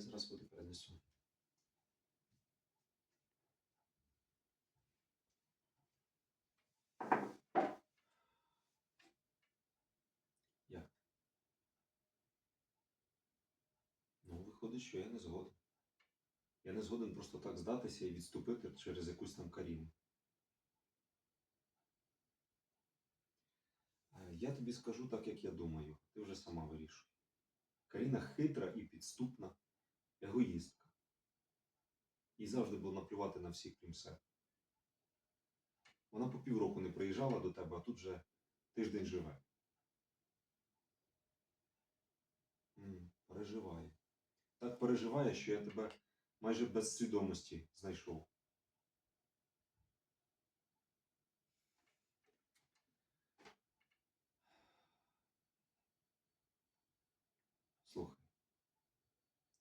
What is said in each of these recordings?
Зараз води перенесу. Як? Ну, виходить, що я не згоден. Я не згоден просто так здатися і відступити через якусь там каріму. Е, Я тобі скажу так, як я думаю. Ти вже сама вирішуй. Каріна хитра і підступна, Їй завжди було наплювати на всіх, крім себе. Вона по півроку не приїжджала до тебе, а тут вже тиждень живе. Переживає. Так переживає, що я тебе майже без свідомості знайшов. Слухай,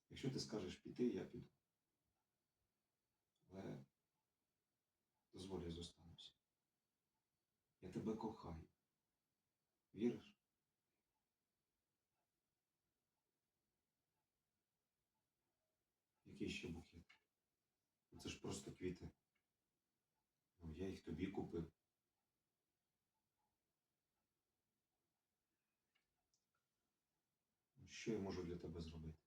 якщо ти скажеш піти, я піду. Але дозволь, я зостануся. Я тебе кохаю. Віриш? Який ще букет? Ну, Це ж просто квіти. Ну, я їх тобі купив. Ну, Що я можу для тебе зробити?